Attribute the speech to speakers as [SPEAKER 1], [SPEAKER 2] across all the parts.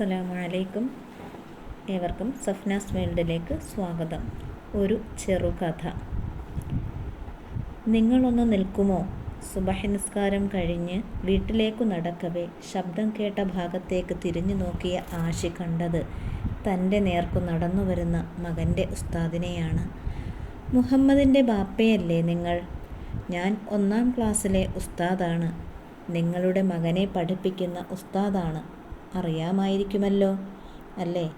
[SPEAKER 1] അസ്സലാമു അലൈക്കും ഏവർക്കും സഫ്നാസ് വേൾഡിലേക്ക് സ്വാഗതം. ഒരു ചെറുകഥ നിങ്ങളൊന്ന് നിൽക്കുമോ? സുബഹി നിസ്കാരം കഴിഞ്ഞ് വീട്ടിലേക്കു നടക്കവേ ശബ്ദം കേട്ട ഭാഗത്തേക്ക് തിരിഞ്ഞു നോക്കിയ ആശി കണ്ടത് തന്റെ നേർക്കു നടന്നു വരുന്ന മകന്റെ ഉസ്താദിനെയാണ്. മുഹമ്മദിന്റെ ബാപ്പയല്ലേ നിങ്ങൾ? ഞാൻ ഒന്നാം ക്ലാസ്സിലെ ഉസ്താദാണ്. നിങ്ങളുടെ മകനെ പഠിപ്പിക്കുന്ന ഉസ്താദാണ്. അറിയാമായിരിക്കുമല്ലോ അല്ലേ?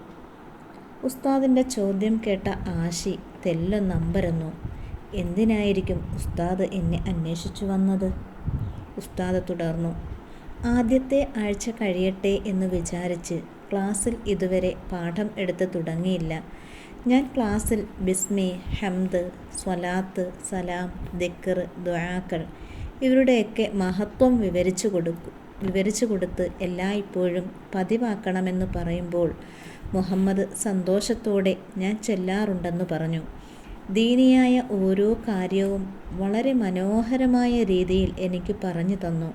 [SPEAKER 1] ഉസ്താദിന്റെ ചോദ്യം കേട്ട ആശി തെല്ലൊന്നമ്പരന്നു എന്തിനായിരിക്കും ഉസ്താദ് എന്നെ അന്വേഷിച്ചു വന്നത്? ഉസ്താദ് തുടർന്നു. ആദ്യത്തെ ആഴ്ച കഴിയട്ടെ എന്ന് വിചാരിച്ച് ക്ലാസ്സിൽ ഇതുവരെ പാഠം എടുത്ത് തുടങ്ങിയില്ല. ഞാൻ ക്ലാസ്സിൽ ബിസ്മി ഹംദ് സ്വലാത്ത് സലാം ദിക്കർ ദുആക്കൾ ഇവരുടെയൊക്കെ മഹത്വം വിവരിച്ചു കൊടുക്കും വിവരിച്ചു കൊടുത്ത് എല്ലായ്പ്പോഴും പതിവാക്കണമെന്ന് പറയുമ്പോൾ മുഹമ്മദ് സന്തോഷത്തോടെ ഞാൻ ചെല്ലാറുണ്ടെന്ന് പറഞ്ഞു. ദീനിയായ ഓരോ കാര്യവും വളരെ മനോഹരമായ രീതിയിൽ എനിക്ക് പറഞ്ഞു തന്നു.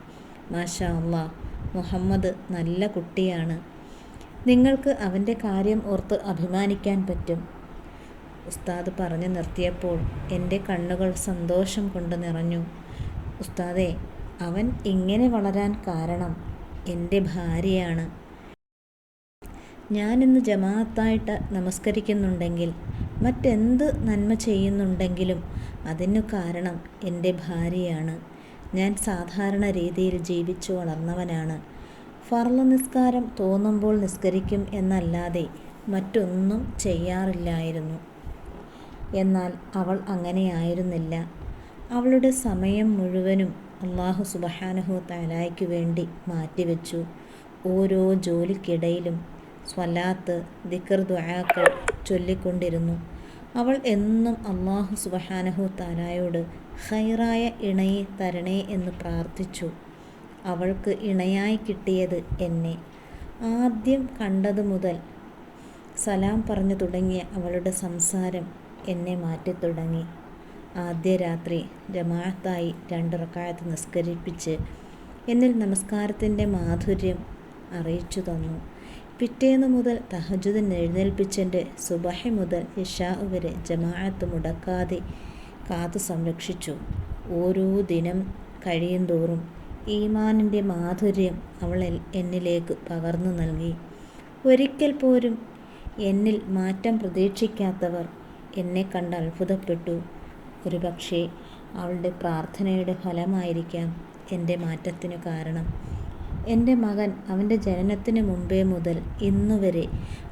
[SPEAKER 1] മാഷാ അള്ളാ മുഹമ്മദ് നല്ല കുട്ടിയാണ്. നിങ്ങൾക്ക് അവന്റെ കാര്യം ഓർത്ത് അഭിമാനിക്കാൻ പറ്റും. ഉസ്താദ് പറഞ്ഞു നിർത്തിയപ്പോൾ എന്റെ കണ്ണുകൾ സന്തോഷം കൊണ്ട് നിറഞ്ഞു. ഉസ്താദെ അവൻ ഇങ്ങനെ വളരാൻ കാരണം എന്റെ ഭാര്യയാണ്. ഞാനിന്ന് ജമാഅത്തായിട്ട് നമസ്കരിക്കുന്നുണ്ടെങ്കിൽ മറ്റെന്ത് നന്മ ചെയ്യുന്നുണ്ടെങ്കിലും അതിനു കാരണം എന്റെ ഭാര്യയാണ്. ഞാൻ സാധാരണ രീതിയിൽ ജീവിച്ചു വളർന്നവനാണ്. ഫർള നിസ്കാരം തോന്നുമ്പോൾ നിസ്കരിക്കും എന്നല്ലാതെ മറ്റൊന്നും ചെയ്യാറില്ലായിരുന്നു. എന്നാൽ അവൾ അങ്ങനെയായിരുന്നില്ല അവളുടെ സമയം മുഴുവനും അള്ളാഹു സുബഹാനഹു തലായ്ക്ക് വേണ്ടി മാറ്റിവെച്ചു. ഓരോ ജോലിക്കിടയിലും സ്വലാത്ത് ദിക്കർ ദ്വാക്കൾ ചൊല്ലിക്കൊണ്ടിരുന്നു. അവൾ എന്നും അള്ളാഹു സുബഹാനഹു താലായോട് ഹൈറായ ഇണയെ തരണേ എന്ന് പ്രാർത്ഥിച്ചു. അവൾക്ക് ഇണയായി കിട്ടിയത് എന്നെ. ആദ്യം കണ്ടതു മുതൽ സലാം പറഞ്ഞു തുടങ്ങിയ അവളുടെ സംസാരം എന്നെ മാറ്റിത്തുടങ്ങി. ആദ്യ രാത്രി ജമാഅത്തായി രണ്ട് റക്കായത്ത് നിസ്കരിപ്പിച്ച് എന്നിൽ നമസ്കാരത്തിന്റെ മാധുര്യം അറിയിച്ചു തന്നു. പിറ്റേന്ന് മുതൽ തഹജുദിന് എഴുന്നേൽപ്പിച്ചെന്റെ സുബഹ മുതൽ ഇഷാ വരെ ജമാഅത്ത് മുടക്കാതെ കാത്തു സംരക്ഷിച്ചു. ഓരോ ദിനം കഴിയും തോറും ഈമാനിന്റെ മാധുര്യം അവൾ എന്നിലേക്ക് പകർന്നു നൽകി. ഒരിക്കൽ പോലും എന്നിൽ മാറ്റം പ്രതീക്ഷിക്കാത്തവർ എന്നെ കണ്ട് അത്ഭുതപ്പെട്ടു. ഒരുപക്ഷെ അവളുടെ പ്രാർത്ഥനയുടെ ഫലമായിരിക്കാം എന്റെ മാറ്റത്തിനു കാരണം. എന്റെ മകൻ അവന്റെ ജനനത്തിന് മുമ്പേ മുതൽ ഇന്നുവരെ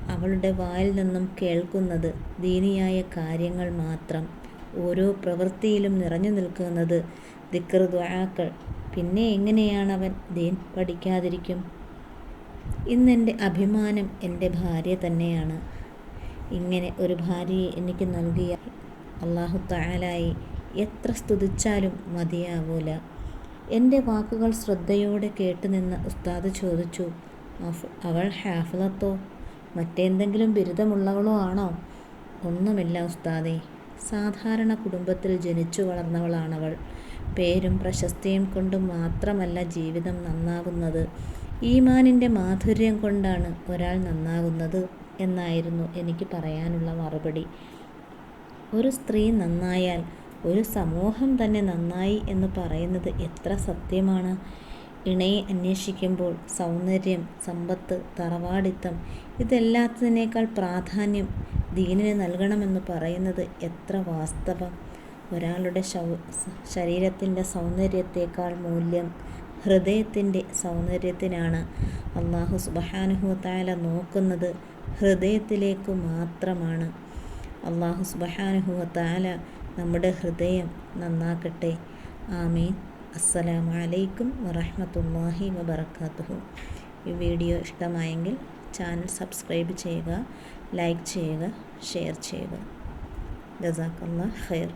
[SPEAKER 1] അവളുടെ വായിൽ നിന്നും കേൾക്കുന്നത് ദീനിയായ കാര്യങ്ങൾ മാത്രം. ഓരോ പ്രവൃത്തിയിലും നിറഞ്ഞു നിൽക്കുന്നത് ദിക്കർ ദ്വാക്കൾ പിന്നെ എങ്ങനെയാണ് അവൻ ദീൻ പഠിക്കാതിരിക്കും? ഇന്നെന്റെ അഭിമാനം എന്റെ ഭാര്യ തന്നെയാണ്. ഇങ്ങനെ ഒരു ഭാര്യയെ എനിക്ക് നൽകിയ അള്ളാഹു താലായി എത്ര സ്തുതിച്ചാലും മതിയാവൂല. എന്റെ വാക്കുകൾ ശ്രദ്ധയോടെ കേട്ടുനിന്ന ഉസ്താദ് ചോദിച്ചു അവൾ ഹാഫിളത്തോ? മറ്റെന്തെങ്കിലും ബിരുദമുള്ളവളോ ആണോ? ഒന്നുമില്ല ഉസ്താദെ. സാധാരണ കുടുംബത്തിൽ ജനിച്ചു വളർന്നവളാണവൾ. പേരും പ്രശസ്തിയും കൊണ്ട് മാത്രമല്ല ജീവിതം നന്നാകുന്നത് ഈമാനിന്റെ മാധുര്യം കൊണ്ടാണ് ഒരാൾ നന്നാകുന്നത് എന്നായിരുന്നു എനിക്ക് പറയാനുള്ള മറുപടി. ഒരു സ്ത്രീ നന്നായാൽ ഒരു സമൂഹം തന്നെ നന്നായി എന്ന് പറയുന്നത് എത്ര സത്യമാണ്? ഇണയെ അന്വേഷിക്കുമ്പോൾ സൗന്ദര്യം സമ്പത്ത് തറവാടിത്തം ഇതെല്ലാത്തിനേക്കാൾ പ്രാധാന്യം ദീനിന് നൽകണമെന്ന് പറയുന്നത് എത്ര വാസ്തവം? ഒരാളുടെ ശരീരത്തിന്റെ സൗന്ദര്യത്തേക്കാൾ മൂല്യം ഹൃദയത്തിന്റെ സൗന്ദര്യത്തിനാണ്. അള്ളാഹു സുബഹാനുഹു താല നോക്കുന്നത് ഹൃദയത്തിലേക്ക് മാത്രമാണ്. അള്ളാഹു സുബഹാനുഹു താല നമ്മുടെ ഹൃദയം നന്നാക്കട്ടെ. ആമീൻ. അസ്സലാമു അലൈക്കും വറഹമത്തല്ലാഹി വബർക്കാത്തുഹു ഈ വീഡിയോ ഇഷ്ടമായെങ്കിൽ ചാനൽ സബ്സ്ക്രൈബ് ചെയ്യുക ലൈക്ക് ചെയ്യുക ഷെയർ ചെയ്യുക. ജസാക്കല്ലാ ഖൈർ.